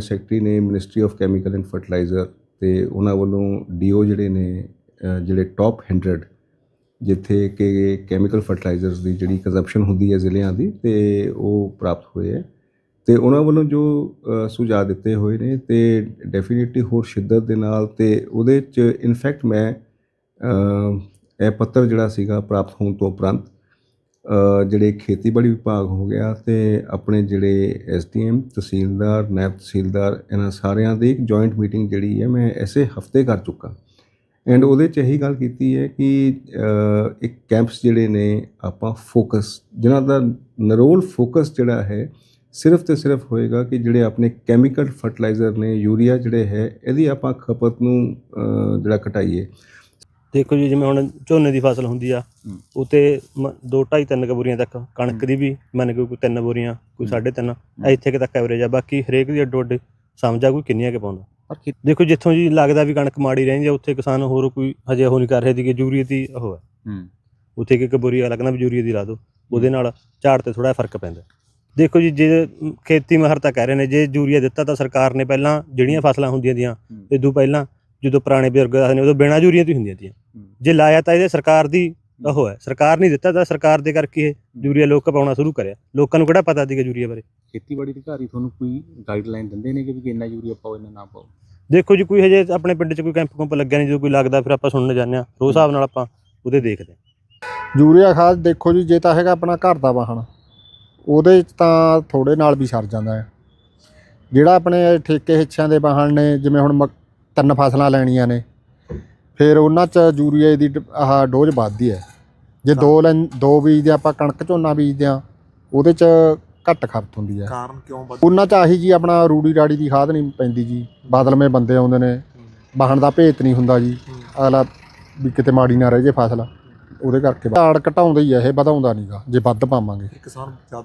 Secretary ਨੇ ministry of chemical and fertilizer ਤੇ ਉਹਨਾਂ ਵੱਲੋਂ ਡੀਓ ਜਿਹੜੇ ਨੇ ਜਿਹੜੇ ਟੌਪ 100 ਜਿੱਥੇ ਕਿ ਕੈਮੀਕਲ ਫਰਟੀਲਾਈਜ਼ਰਸ ਦੀ ਜਿਹੜੀ ਕੰਜ਼ੰਪਸ਼ਨ ਹੁੰਦੀ ਹੈ ਜ਼ਿਲ੍ਹਿਆਂ ਦੀ ਤੇ ਉਹ ਪ੍ਰਾਪਤ ਹੋਏ ਹੈ। ਤੇ ਉਹਨਾਂ ਵੱਲੋਂ ਜੋ ਸੁਝਾਅ ਦਿੱਤੇ ਹੋਏ ਨੇ ਤੇ ਡੈਫੀਨਿਟਲੀ ਹੋਰ ਸ਼ਿੱਦਤ ਦੇ ਨਾਲ ਤੇ ਉਹਦੇ ਚ ਇਨਫੈਕਟ ਮੈਂ ਇਹ ਪੱਤਰ ਜਿਹੜਾ ਸੀਗਾ ਪ੍ਰਾਪਤ ਹੋਣ ਤੋਂ ਉਪਰੰਤ ਜਿਹੜੇ ਖੇਤੀਬਾੜੀ ਵਿਭਾਗ ਹੋ ਗਿਆ ਤੇ ਆਪਣੇ ਜਿਹੜੇ ਐਸਡੀਐਮ ਤਹਿਸੀਲਦਾਰ ਨਾਇਬ ਤਹਿਸੀਲਦਾਰ ਇਹਨਾਂ ਸਾਰਿਆਂ ਦੀ ਇੱਕ ਜੁਆਇੰਟ ਮੀਟਿੰਗ ਜਿਹੜੀ ਹੈ ਮੈਂ ਐਸੇ ਹਫ਼ਤੇ ਕਰ ਚੁੱਕਾ। ਐਂਡ ਉਹਦੇ ਚ ਇਹੀ ਗੱਲ ਕੀਤੀ ਹੈ ਕਿ ਅ, ਇੱਕ ਕੈਂਪਸ ਜਿਹੜੇ ਨੇ ਆਪਾਂ ਫੋਕਸ ਜਿਨ੍ਹਾਂ ਦਾ ਨਰੋਲ ਫੋਕਸ ਜਿਹੜਾ ਹੈ ਸਿਰਫ ਤੇ ਸਿਰਫ ਹੋਏਗਾ ਕਿ ਜਿਹੜੇ ਆਪਣੇ ਕੈਮੀਕਲ ਫਰਟੀਲਾਈਜ਼ਰ ਨੇ ਯੂਰੀਆ ਜਿਹੜੇ ਹੈ ਇਹਦੀ ਆਪਾਂ ਖਪਤ ਨੂੰ ਜਿਹੜਾ ਘਟਾਈਏ। ਦੇਖੋ ਜੀ ਜਿਵੇਂ ਹੁਣ ਝੋਨੇ ਦੀ ਫਸਲ ਹੁੰਦੀ ਆ ਉਤੇ 2 2.5 3 ਬੋਰੀਆਂ ਤੱਕ ਕਣਕ ਦੀ ਵੀ ਮੰਨ ਕੇ ਕੋਈ 3 ਬੋਰੀਆਂ ਕੋਈ 3.5 ਇੱਥੇ ਕਿ ਤੱਕ ਐਵਰੇਜ ਆ। ਬਾਕੀ ਹਰੇਕ ਦੀ ਅੱਡੋ ਅੱਡ ਸਮਝਾ ਕੋਈ ਕਿੰਨੀਆਂ ਕੇ ਪਾਉਂਦਾ। ਪਰ ਖੇ- ਦੇਖੋ ਜਿੱਥੋਂ ਜੀ ਲੱਗਦਾ ਵੀ ਕਣਕ ਮਾੜੀ ਰਹਿੰਦੀ ਆ ਉੱਥੇ ਕਿਸਾਨ ਹੋਰ ਕੋਈ ਹਜੇ ਉਹ ਨਹੀਂ ਕਰ ਰਹੇ ਦੀ ਕਿ ਯੂਰੀਏ ਦੀ ਉਹ ਹੈ ਹੂੰ। ਉੱਥੇ ਕਿ ਇੱਕ ਬੋਰੀ ਆ ਲੱਗਦਾ ਵੀ ਯੂਰੀਏ ਦੀ ਲਾ ਦਿਓ ਉਹਦੇ ਨਾਲ ਝਾੜ ਤੇ ਥੋੜਾ ਫ਼ਰਕ ਪੈਂਦਾ। ਦੇਖੋ ਜੀ ਜੇ ਖੇਤੀ ਮਾਹਰ ਤਾਂ ਕਹਿ ਰਹੇ ਨੇ ਜੇ ਯੂਰੀਆ ਦਿੱਤਾ ਤਾਂ ਸਰਕਾਰ ਨੇ ਪਹਿਲਾਂ ਜਿਹੜੀਆਂ ਫਸਲਾਂ ਹੁੰਦੀਆਂ ਦੀਆਂ ਹੂੰ। ਇਦੋਂ ਪਹਿਲਾਂ ਜਦੋਂ ਪੁਰਾਣੇ ਬਜ਼ੁਰਗ ਦੱਸਦੇ ਨੇ ਉਦੋਂ ਬਿਨਾਂ ਯੂਰੀਆ ਤੋਂ ਹੁੰਦੀਆਂ ਦੀਆਂ ਜੇ ਲਾਇਆ ਤਾਂ ਇਹਦੇ ਸਰਕਾਰ ਦੀ ਉਹ ਹੈ। ਸਰਕਾਰ ਨਹੀਂ ਦਿੱਤਾ ਤਾਂ ਸਰਕਾਰ ਦੇ ਕਰਕੇ ਇਹ ਯੂਰੀਆ ਲੋਕ ਪਾਉਣਾ ਸ਼ੁਰੂ ਕਰਿਆ। ਲੋਕਾਂ ਨੂੰ ਕਿਹੜਾ ਪਤਾ ਸੀਗਾ ਯੂਰੀਆ ਬਾਰੇ? ਖੇਤੀਬਾੜੀ ਅਧਿਕਾਰੀ ਤੁਹਾਨੂੰ ਕੋਈ ਗਾਈਡਲਾਈਨ ਦਿੰਦੇ ਨੇ ਕਿ ਵੀ ਇੰਨਾ ਯੂਰੀਆ ਪਾਓ ਇੰਨਾ ਨਾ ਪਾਓ? ਦੇਖੋ ਜੀ ਕੋਈ ਹਜੇ ਆਪਣੇ ਪਿੰਡ 'ਚ ਕੋਈ ਕੈਂਪ ਕੁੰਪ ਲੱਗਿਆ ਨਹੀਂ ਜਦੋਂ ਕੋਈ ਲੱਗਦਾ ਫਿਰ ਆਪਾਂ ਸੁਣਨ ਜਾਂਦੇ ਹਾਂ। ਉਸ ਹਿਸਾਬ ਨਾਲ ਆਪਾਂ ਉਹਦੇ ਦੇਖਦੇ ਹਾਂ। ਯੂਰੀਆ ਖਾਦ ਦੇਖੋ ਜੀ ਜੇ ਤਾਂ ਹੈਗਾ ਆਪਣਾ ਘਰ ਦਾ ਵਾਹਣ ਉਹਦੇ 'ਚ ਤਾਂ ਥੋੜੇ ਨਾਲ ਵੀ ਸਰ ਜਾਂਦਾ ਹੈ। ਜਿਹੜਾ ਆਪਣੇ ਠੇਕੇ ਹਿੱਸਿਆਂ ਦੇ ਵਾਹਣ ਨੇ ਜਿਵੇਂ ਹੁਣ ਮਕ- ਤਿੰਨ ਫਸਲਾਂ ਲੈਣੀਆਂ ਨੇ। ਫਿਰ ਉਹਨਾਂ 'ਚ ਯੂਰੀਆ ਦੀ ਡ- ਆਹ ਡੋਜ਼ ਵੱਧਦੀ ਹੈ। ਜੇ ਦੋ ਲੈਣ ਦੋ ਬੀਜਦੇ ਆਪਾਂ ਕਣਕ ਝੋਨਾ ਬੀਜਦੇ ਆ ਉਹਦੇ 'ਚ ਘੱਟ ਖਪਤ ਹੁੰਦੀ ਹੈ। ਕਾਰਨ ਕਿਉਂ ਵੱਧ ਉਹਨਾਂ 'ਚ ਆਹੀ ਜੀ ਆਪਣਾ ਰੂੜੀ ਰਾੜੀ ਦੀ ਖਾਦ ਨਹੀਂ ਪੈਂਦੀ ਜੀ। ਬਦਲਵੇਂ ਬੰਦੇ ਆਉਂਦੇ ਨੇ ਵਾਹਣ ਦਾ ਭੇਤ ਨਹੀਂ ਹੁੰਦਾ ਜੀ। ਅਗਲਾ ਵੀ ਕਿਤੇ ਮਾੜੀ ਨਾ ਰਹਿ ਜੇ ਫਸਲ ਉਹਦੇ ਕਰਕੇ ਝਾੜ ਘਟਾਉਂਦਾ ਹੀ ਹੈ ਇਹ ਵਧਾਉਂਦਾ ਨਹੀਂਗਾ ਜੇ ਵੱਧ ਪਾਵਾਂਗੇ। ਕਿਸਾਨ ਜ਼ਿਆਦਾ